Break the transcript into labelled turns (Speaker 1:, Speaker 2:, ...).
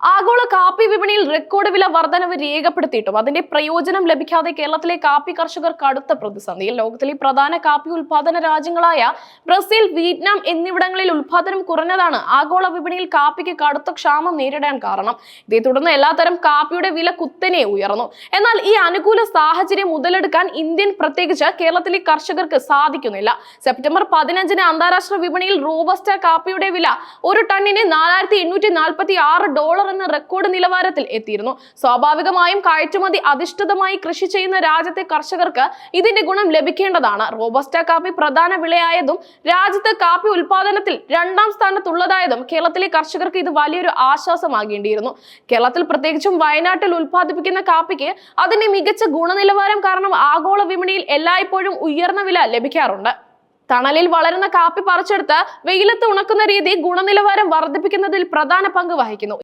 Speaker 1: ആഗോള കാപ്പി വിപണിയിൽ റെക്കോർഡ് വില വർധനവ് രേഖപ്പെടുത്തിയിട്ടും അതിന്റെ പ്രയോജനം ലഭിക്കാതെ കേരളത്തിലെ കാപ്പി കർഷകർ കടുത്ത പ്രതിസന്ധിയിൽ. ലോകത്തിലെ പ്രധാന കാപ്പി ഉൽപാദന രാജ്യങ്ങളായ ബ്രസീൽ വിയറ്റ്നാം എന്നിവിടങ്ങളിൽ ഉൽപാദനം കുറഞ്ഞതാണ്. ആഗോള വിപണിയിൽ കാപ്പിക്ക് കടുത്ത ക്ഷാമം നേരിടാൻ കാരണം. ഇതേ തുടർന്ന് എല്ലാത്തരം കാപ്പിയുടെ വില കുത്തനെ ഉയർന്നു. എന്നാൽ ഈ അനുകൂല സാഹചര്യം മുതലെടുക്കാൻ ഇന്ത്യൻ പ്രത്യേകിച്ച് കേരളത്തിലെ കർഷകർക്ക് സാധിക്കുന്നില്ല. സെപ്റ്റംബർ പതിനഞ്ചിന് അന്താരാഷ്ട്ര വിപണിയിൽ റോബസ്റ്റ കാപ്പിയുടെ വില ഒരു ടണ്ണിന് നാലായിരത്തി ഡോളർ എന്ന റെക്കോർഡ് നിലവാരത്തിൽ എത്തിയിരുന്നു. സ്വാഭാവികമായും കയറ്റുമതി അധിഷ്ഠിതമായി കൃഷി ചെയ്യുന്ന രാജ്യത്തെ കർഷകർക്ക് ഇതിന്റെ ഗുണം ലഭിക്കേണ്ടതാണ്. റോബസ്റ്റ കാപ്പി പ്രധാന വിളയായതും രാജ്യത്ത് കാപ്പി ഉൽപാദനത്തിൽ രണ്ടാം സ്ഥാനത്തുള്ളതായതും കേരളത്തിലെ കർഷകർക്ക് ഇത് വലിയൊരു ആശ്വാസമാകേണ്ടിയിരുന്നു. കേരളത്തിൽ പ്രത്യേകിച്ചും വയനാട്ടിൽ ഉൽപ്പാദിപ്പിക്കുന്ന കാപ്പിക്ക് അതിന്റെ മികച്ച ഗുണനിലവാരം കാരണം ആഗോള വിപണിയിൽ എല്ലായ്പ്പോഴും ഉയർന്ന വില ലഭിക്കാറുണ്ട്. തണലിൽ വളരുന്ന കാപ്പി പറിച്ചെടുത്ത് വെയിലത്ത് ഉണക്കുന്ന രീതി ഗുണനിലവാരം വർദ്ധിപ്പിക്കുന്നതിൽ പ്രധാന പങ്ക് വഹിക്കുന്നു.